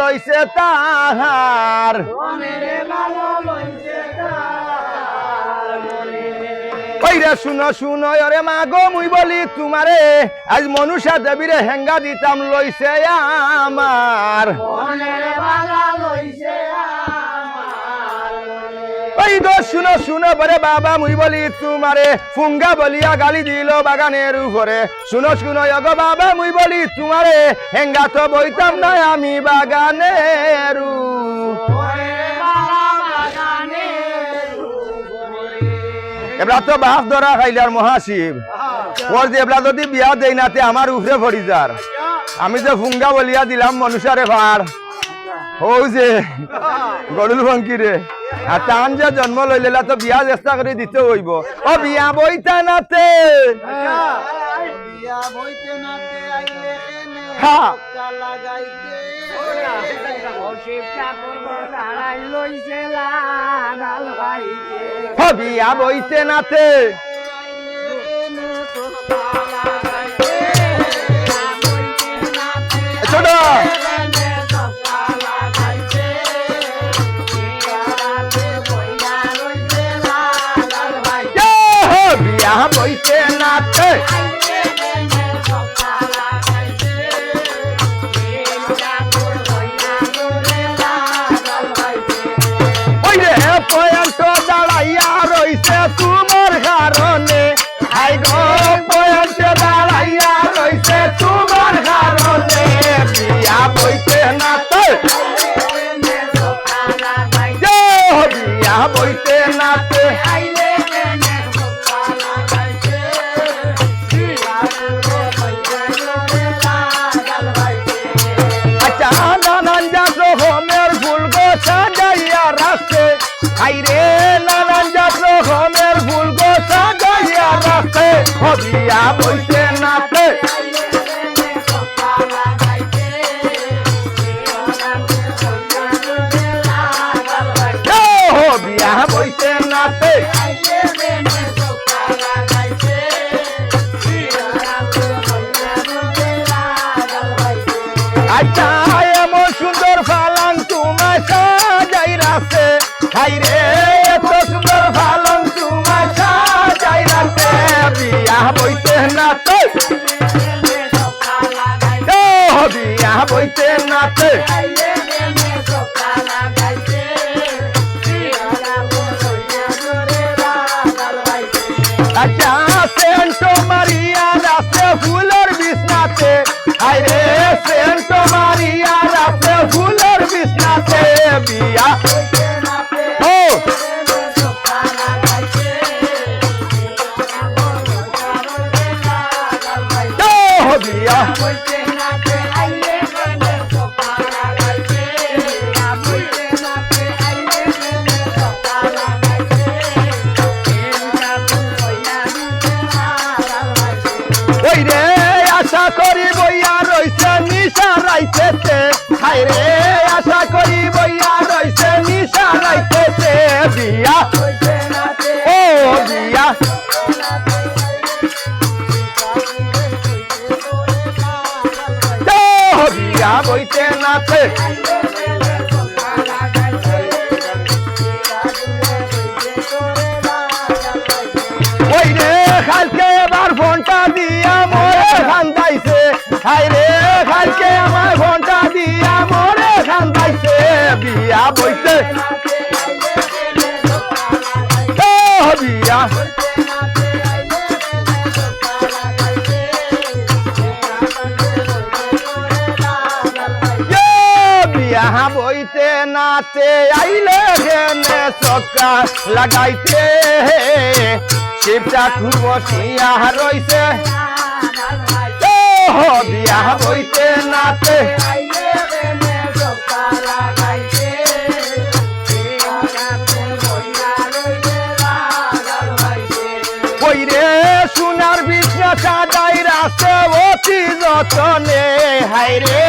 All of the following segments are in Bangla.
লইছে তাহার। ওইরে শুনো শুনো অরে মা গো, মুই বলি তোমারে, আজ মনুষা দেবীরে হেঙ্গা দিতাম, লইছে আমার। ওই গো, শুনো শুনো, বরে বাবা, মুই বলি তোমারে ফুঙ্গা বলিয়া গালি দিল বাগানের উপরে। শুনো শুনো গো বাবা, মুই বলি তোমারে হেঙ্গা তো বইতাম না আমি বাগানের এবার তো বাস ধরা খাইলার মহাশিব। ওর যে এবার যদি বিয়া দেই নাতে আমার উপরে ভরি যার। আমি যে ফুঙ্গা বলিয়া দিলাম মনুষারে ভার। হৌ যে গরুল ভঙ্কি রে। আর টান যে জন্ম লইলেলা তো বিয়া চেষ্টা করে দিতে হইব। ও বিয়া বইতা নাতে। বিয়া বইতে নাতে। বইতে রে পয়ন্ত দাঁড়াইয়া রইছে তোমার কারণে হাই গো পয়ন্ত দাঁড়াইয়া রইছে তোমার কারণে বিয়া বইতে ও বিয়া বইতে নাতে হবিয়া বইতে নাতে ও হবিয়া বইতে নাতে আচ্ছা এমন সুন্দর ফালাং তোমার সাজাই রাখছে হাইরে, এত সুন্দর ফালাং বইতে নাতে বিয়া বইতে নাতে বিয়া বইতে নাতে বইতে নাতে আইলে গেনে চকা লাগাইতে। শিব ঠাকুর বসিয়া রইছে। বিয়া বইতে নাতে ওই রে সোনার বিছনা সাজাই রাখছে অতি যতনে। হাই রে।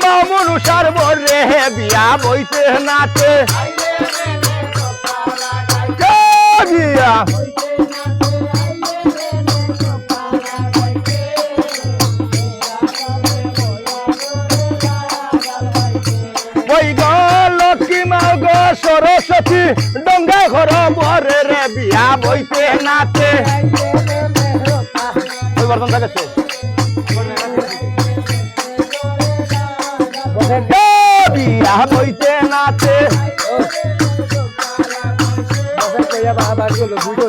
মামুন উষার বরে বিয়া বইতে নাতে বিয়া? মা সরস্বতী ডঙ্গা ঘর বরে রে বিয়া বইতে নাতে ওই বর্তমান বইতে নাতে বাবা বাবা গুলো বুঝো